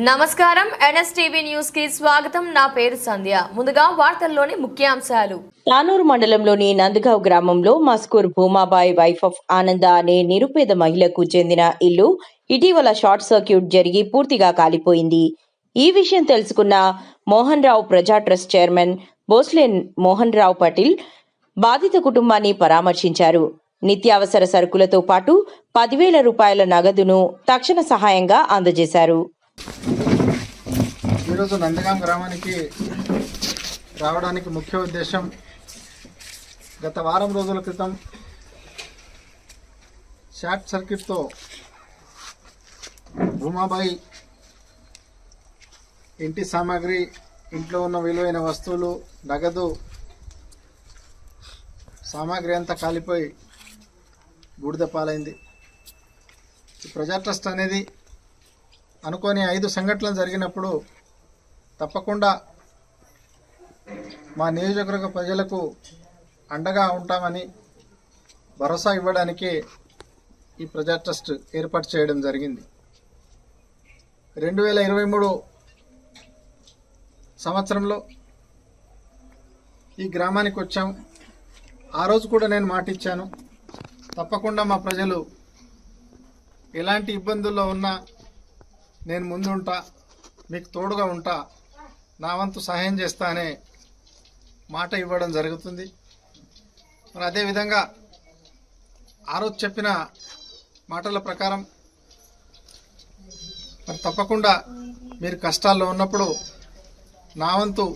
నమస్కారం. ఎన్ఎస్టీవీ న్యూస్కి స్వాగతం. నా పేరు సంధ్య. ముందుగా వార్తల్లోని ముఖ్యాంశాలు. తానూరు మండలంలోని నందగావ్ గ్రామంలో మస్కూర్ భూమాబాయ్ వైఫ్ ఆఫ్ ఆనంద అనే నిరుపేద మహిళకు చెందిన ఇల్లు ఇటీవల షార్ట్ సర్క్యూట్ జరిగి పూర్తిగా కాలిపోయింది. ఈ విషయం తెలుసుకున్న మోహన్ రావు ప్రజా ట్రస్ట్ చైర్మన్ భోస్లే మోహన్ రావు పటిల్ బాధిత కుటుంబాన్ని పరామర్శించారు. నిత్యావసర సరుకులతో పాటు పదివేల రూపాయల నగదును తక్షణ సహాయంగా అందజేశారు. ఈరోజు నందగాం గ్రామానికి రావడానికి ముఖ్య ఉద్దేశం గత వారం రోజుల క్రితం షార్ట్ సర్క్యూట్తో భూమాబాయి ఇంటి సామాగ్రి ఇంట్లో ఉన్న విలువైన వస్తువులు నగదు సామాగ్రి అంతా కాలిపోయి బూడిద పాలైంది. ప్రజా ట్రస్ట్ అనేది అనుకోని ఐదు సంఘటనలు జరిగినప్పుడు తప్పకుండా మా నియోజకవర్గ ప్రజలకు అండగా ఉంటామని భరోసా ఇవ్వడానికి ఈ ప్రజా ట్రస్ట్ ఏర్పాటు చేయడం జరిగింది. రెండు వేల ఇరవై మూడు సంవత్సరంలో ఈ గ్రామానికి వచ్చాం. ఆ రోజు కూడా నేను మాట ఇచ్చాను. తప్పకుండా మా ప్రజలు ఎలాంటి ఇబ్బందుల్లో ఉన్నా నేను ముందుంటా మీకు తోడుగా ఉంటా నా వంతు సహాయం చేస్తా అనే మాట ఇవ్వడం జరుగుతుంది. మరి అదేవిధంగా ఆ రోజు చెప్పిన మాటల ప్రకారం మరి తప్పకుండా మీరు కష్టాల్లో ఉన్నప్పుడు నా వంతు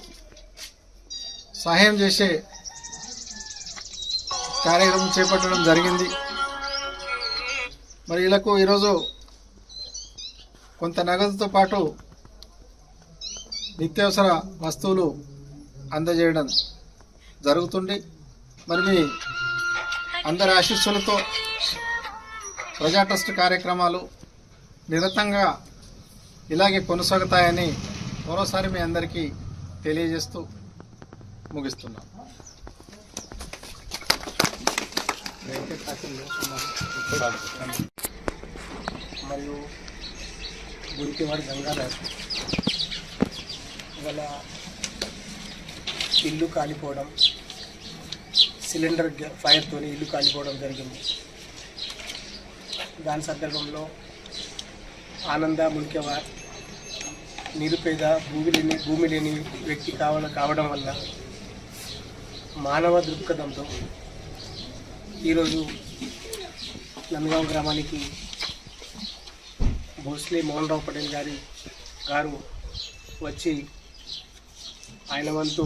సహాయం చేసే కార్యక్రమం చేపట్టడం జరిగింది. మరి వీళ్ళకు ఈరోజు కొంత నగదుతో పాటు నిత్యావసర వస్తువులు అందజేయడం జరుగుతుంది మరి మీ అందరి ఆశీస్సులతో ప్రజా ట్రస్ట్ కార్యక్రమాలు నిరతంగా ఇలాగే కొనసాగుతాయని మరోసారి మీ అందరికీ తెలియజేస్తూ ముగిస్తున్నాం మరియు గురికివాడు గంగాధర్ వాళ్ళ ఇల్లు కాలిపోవడం సిలిండర్ ఫైర్తో ఇల్లు కాలిపోవడం జరిగింది. దాని సందర్భంలో ఆనంద ముల్కేవార్ నిరుపేద భూమి లేని భూమి లేని వ్యక్తి కావడం కావడం వల్ల మానవ దృక్పథంతో ఈరోజు నందగాం గ్రామానికి భోస్లే మోహన్ రావు పటేల్ గారి గారు వచ్చి ఆయన వంతు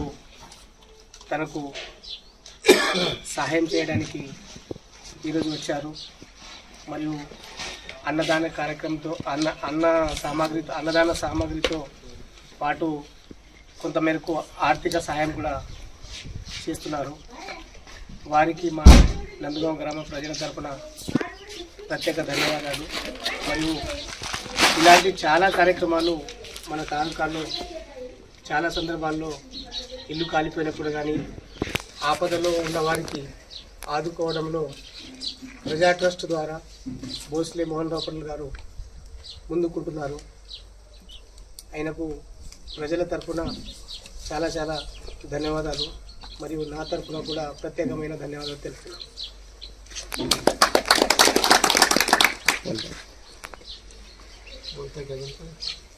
తనకు సహాయం చేయడానికి ఈరోజు వచ్చారు. మరియు అన్నదాన కార్యక్రమంతో అన్న అన్న సామాగ్రితో అన్నదాన సామాగ్రితో పాటు కొంతమేరకు ఆర్థిక సహాయం కూడా చేస్తున్నారు. వారికి మా నందగాం గ్రామ ప్రజల తరఫున ప్రత్యేక ధన్యవాదాలు. మరియు ఇలాంటి చాలా కార్యక్రమాలు మన తాలూకాలో చాలా సందర్భాల్లో ఇల్లు కాలిపోయినప్పుడు కానీ ఆపదలో ఉన్న వారికి ఆదుకోవడంలో ప్రజా ట్రస్ట్ ద్వారా భోస్లే మోహన్ రావు గారు ముందుకుంటున్నారు. ఆయనకు ప్రజల తరఫున చాలా చాలా ధన్యవాదాలు. మరియు నా తరపున కూడా ప్రత్యేకమైన ధన్యవాదాలు తెలుపుతున్నాను. vuelta que hay